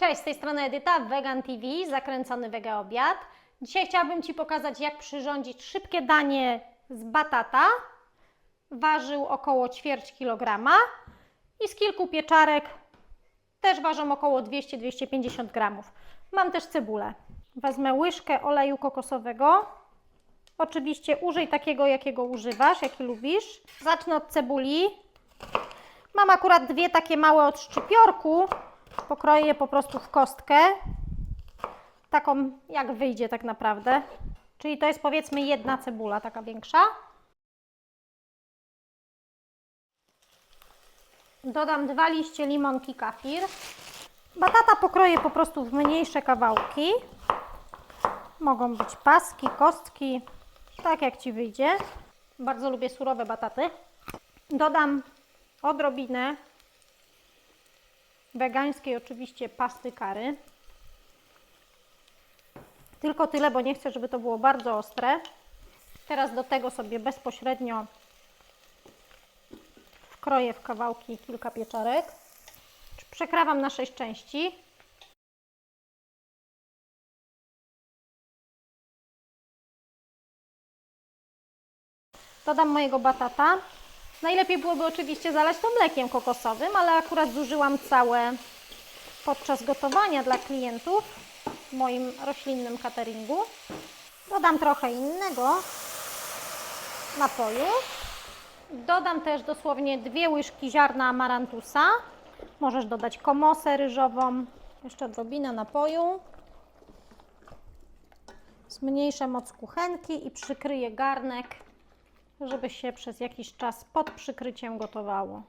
Cześć, z tej strony Edyta, Vegan TV, zakręcony wega obiad. Dzisiaj chciałabym Ci pokazać, jak przyrządzić szybkie danie z batata. Ważył około ćwierć kilograma i z kilku pieczarek też ważą około 200-250 gramów. Mam też cebulę. Wezmę łyżkę oleju kokosowego. Oczywiście użyj takiego, jakiego używasz, jaki lubisz. Zacznę od cebuli. Mam akurat dwie takie małe od szczypiorku. Pokroję je po prostu w kostkę. Taką jak wyjdzie tak naprawdę. Czyli to jest powiedzmy jedna cebula, taka większa. Dodam dwa liście limonki kafir. Batata pokroję po prostu w mniejsze kawałki. Mogą być paski, kostki, tak jak Ci wyjdzie. Bardzo lubię surowe bataty. Dodam odrobinę wegańskiej oczywiście pasty kary. Tylko tyle, bo nie chcę, żeby to było bardzo ostre. Teraz do tego sobie bezpośrednio wkroję w kawałki kilka pieczarek. Przekrawam na sześć części. Dodam mojego batata. Najlepiej byłoby oczywiście zalać to mlekiem kokosowym, ale akurat zużyłam całe podczas gotowania dla klientów w moim roślinnym cateringu. Dodam trochę innego napoju. Dodam też dosłownie dwie łyżki ziarna amarantusa. Możesz dodać komosę ryżową, jeszcze odrobinę napoju. Zmniejszę moc kuchenki i przykryję garnek żeby się przez jakiś czas pod przykryciem gotowało.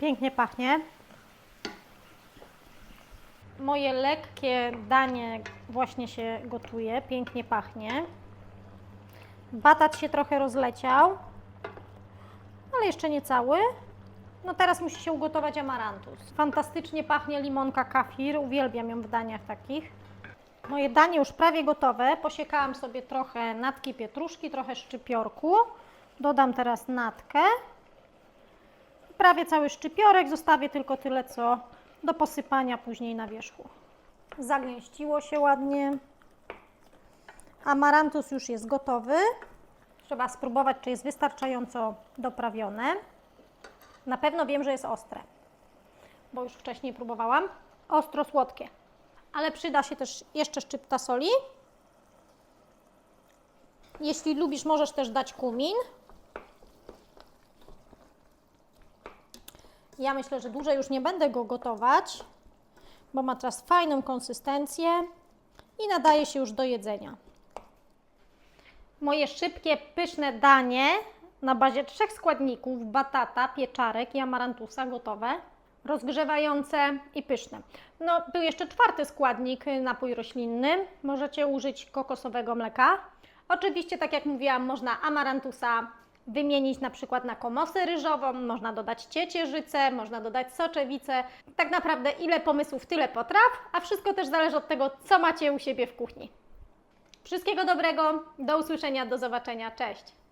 Pięknie pachnie. Moje lekkie danie właśnie się gotuje, pięknie pachnie. Batat się trochę rozleciał, ale jeszcze nie cały. No teraz musi się ugotować amarantus. Fantastycznie pachnie limonka kafir, uwielbiam ją w daniach takich. Moje danie już prawie gotowe. Posiekałam sobie trochę natki pietruszki, trochę szczypiorku. Dodam teraz natkę. Prawie cały szczypiorek. Zostawię tylko tyle, co do posypania później na wierzchu. Zagęściło się ładnie. Amarantus już jest gotowy. Trzeba spróbować, czy jest wystarczająco doprawione. Na pewno wiem, że jest ostre, bo już wcześniej próbowałam. Ostro-słodkie ale przyda się też jeszcze szczypta soli. Jeśli lubisz, możesz też dać kumin. Ja myślę, że dłużej już nie będę go gotować, bo ma teraz fajną konsystencję i nadaje się już do jedzenia. Moje szybkie, pyszne danie na bazie trzech składników: batata, pieczarek i amarantusa gotowe rozgrzewające i pyszne. No, był jeszcze czwarty składnik, napój roślinny. Możecie użyć kokosowego mleka. Oczywiście, tak jak mówiłam, można amarantusa wymienić na przykład na komosę ryżową, można dodać ciecierzycę, można dodać soczewicę. Tak naprawdę ile pomysłów, tyle potraw, a wszystko też zależy od tego, co macie u siebie w kuchni. Wszystkiego dobrego, do usłyszenia, do zobaczenia, cześć!